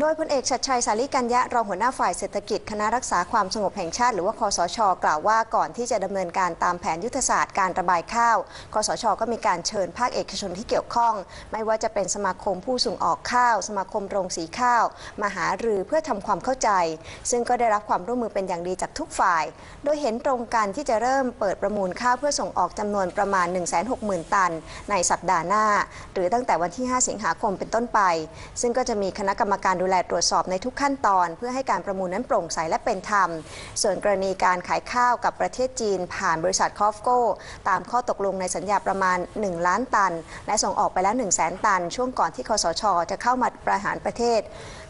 โดยพลเอกชัดชัยสาลิกัญญะรองหัวหน้าฝ่ายเศรษฐกิจคณะรักษาความสงบแห่งชาติ หรือว่าคอสช กล่าวว่าก่อนที่จะดำเนินการตามแผนยุทธศาสตร์การระบายข้าวคอสช ก็มีการเชิญภาคเอกชนที่เกี่ยวข้อง ไม่ว่าจะเป็นสมาคมผู้ส่งออกข้าว สมาคมโรงสีข้าวมาหารือเพื่อทำความเข้าใจ ซึ่งก็ได้รับความร่วมมือเป็นอย่างดีจากทุกฝ่าย โดยเห็นตรงกันที่จะเริ่มเปิดประมูลข้าวเพื่อส่งออกจำนวนประมาณ 160,000 ตัน ในสัปดาห์หน้า หรือตั้งแต่วันที่ 5 สิงหาคมเป็นต้นไป ซึ่งก็จะมีคณะกรรมการดูแลตรวจสอบในทุกขั้นตอน เพื่อให้การประมูลนั้นโปร่งใสและเป็นธรรม ส่วนกรณีการขายข้าวกับประเทศจีน ผ่านบริษัทคอฟโก้ตามข้อตกลงในสัญญาประมาณ 1 ล้านตัน และส่งออกไปแล้ว 1 0 0 0 0แตัน ช่วงก่อนที่คสช จะเข้ามาประหารประเทศ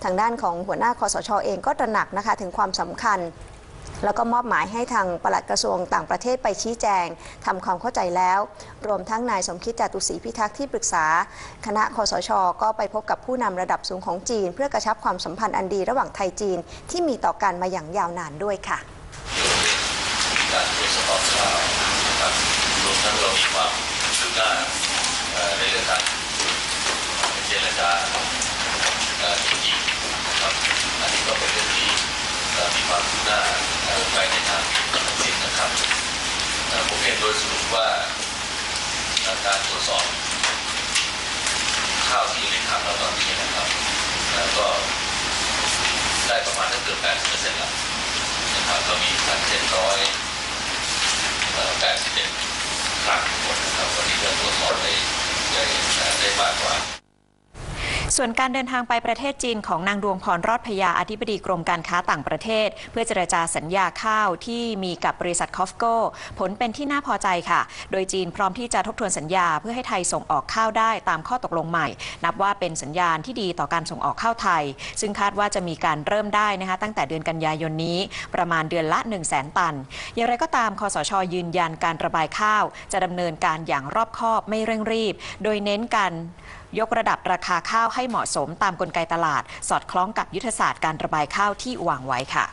ทางด้านของหัวหน้าคอสชเองก็ตระหนักนะคะถึงความสำคัญ แล้วก็มอบหมายให้ทางปลัดกระทรวงต่างประเทศไปชี้แจงทำความเข้าใจแล้ว รวมทั้งนายสมคิดจตุศรีพิทักษ์ที่ปรึกษา คณะคอสช ก็ไปพบกับผู้นำระดับสูงของจีน เพื่อกระชับความสัมพันธ์อันดีระหว่างไทยจีนที่มีต่อกันมาอย่างยาวนานด้วยค่ะการตรวจสอบข่าวนะครับรวมทั้งเรามีความคืบหน้าเอ่อในเรื่องการเจรจาเอ่อจริงๆนะครับอันนี้ก็เป็นเรื่องที่เอ่อมีความคืบหน้าเอ่อไปในทางที่ทั้งสิ้นนะครับเอ่อผมเห็น โดยสรุปว่าการตรวจสอบข้าวที่อยู่ในถังเราตอนนี้นะครับแล้วก็ได้ประมาณสักเกือบ80%แล้วนะครับก็มีพันเจ็ดร้อยแปดสิบเอ็ดครั้งทั้งหมดนะครับวันนี้เราตรวจสอบได้ได้มากกว่า ส่วนการเดินทางไปประเทศจีนของนางดวงพรรอดพยาอธิบดีกรมการค้าต่างประเทศ เพื่อเจรจาสัญญาข้าวที่มีกับบริษัทคอฟโก้ผลเป็นที่น่าพอใจค่ะ โดยจีนพร้อมที่จะทบทวนสัญญาเพื่อให้ไทยส่งออกข้าวได้ตามข้อตกลงใหม่ นับว่าเป็นสัญญาณที่ดีต่อการส่งออกข้าวไทย ซึ่งคาดว่าจะมีการเริ่มได้นะคะตั้งแต่เดือนกันยายนนี้ ประมาณเดือนละ 1 0 0 0 0แตัน อย่างไรก็ตามคอสชยืนยันการระบายข้าว จะดำเนินการอย่างรอบคอบไม่เร่งรีบ โดยเน้นการ ยกระดับราคาข้าวให้เหมาะสมตามกลไกตลาด สอดคล้องกับยุทธศาสตร์การระบายข้าวที่วางไว้ค่ะ